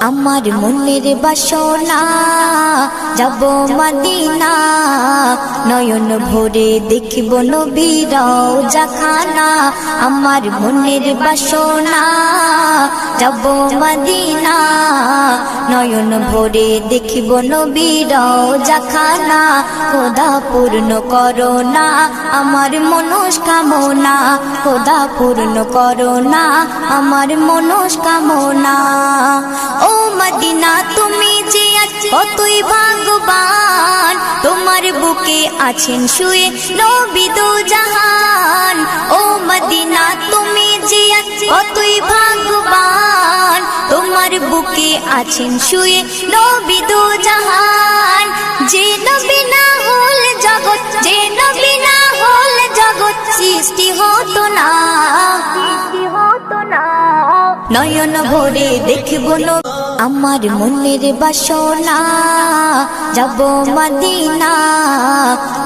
আমার মনের বাসনা যাব মদিনা নয়ন ভরে দেখব নবীর জাখানা আমার মনের বাসনা যাব মদিনা। নয়ন ভরে দেখিব নবীর জাখানা। খোদা পূর্ণ করো না আমার মনস্কামনা। খোদা পূর্ণ করো না আমার মনস্কামনা। ও মদিনা, তুমি যে কতই ভাগবান তোমার বুকে আছেন শুয়ে নবী দো জাহান। ও মদিনা, তুমি যে কতই ভাগবান তোমার বুকে আছেন শুয়ে নবী দু জাহান। যে নবী না হল জগৎ যে নবী না হল জগৎ সৃষ্টি হতো না। সৃষ্টি হতো না। নয়ন ভরে দেখব আমার মনের বাসনা, যাব মদিনা।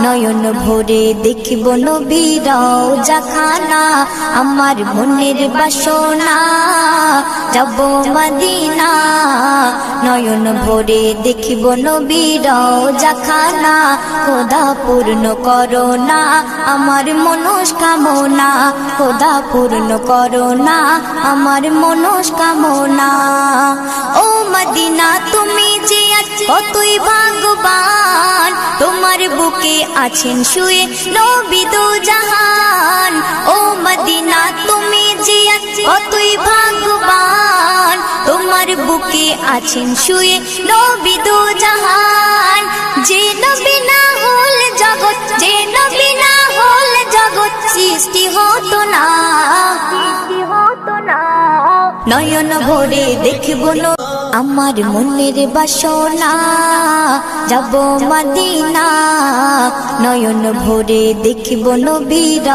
নয়ন ভরে দেখব নবীর জাখানা আমার মনের বাসনা, যাব মদিনা। নয়ন ভরে দেখব নবীর জাখানা খোদা পূর্ণ করো না আমার মনস্কামনা খোদা পূর্ণ করো না আমার মনস্কামনা। কতই ভাগবান তোমার বুকে আছেন শুয়ে নবী দো জাহান। ও মদিনা তুমি যে আজ কতই ভাগবান তোমার বুকে আছেন শুয়ে নবী দো জাহান। যে নবী না হল জগৎ যে নবী না হল জগৎ সৃষ্টি হতো না। সৃষ্টি হতো না। নয়ন ভরে দেখব আমার মনের বাসনা, যাব মদিনা। নয়ন ভরে দেখব নবীর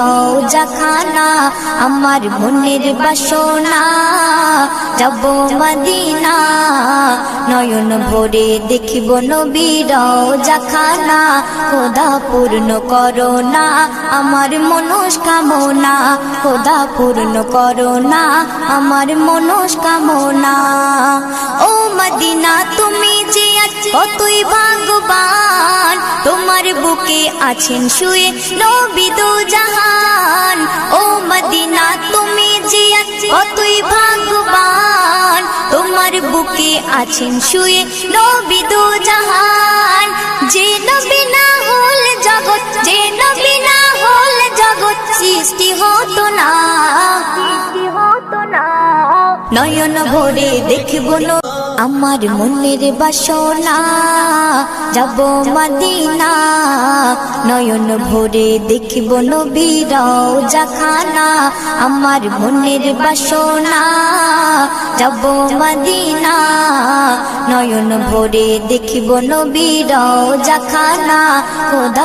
জাখানা আমার মনের বাসনা, যাব মদিনা। নয়ন ভরে দেখব নবীর জাখানা খোদা পূর্ণ করো না আমার মনস্কামনা। খোদা পূর্ণ করো না আমার মনস্কামনা। ও মদিনা, তুমি যে আজ কতই ভাগবান তোমার বুকে আছেন শুয়ে নবী দো জাহান। ও মদিনা, তুমি যে আজ কতই ভাগবান তোমার বুকে আছেন শুয়ে নবী দো জাহান। যে নবী না হল জগৎ, যে নবী না হল জগৎ, সৃষ্টি হতো না। না। নয়ন ভরে দেখব আমার মনের বাসনা, যাব মদিনা। নয়ন ভরে দেখব নবীর জাখানা আমার মনের বাসনা, যাব মদিনা। নয়ন ভরে দেখব নবীর জাখানা খোদা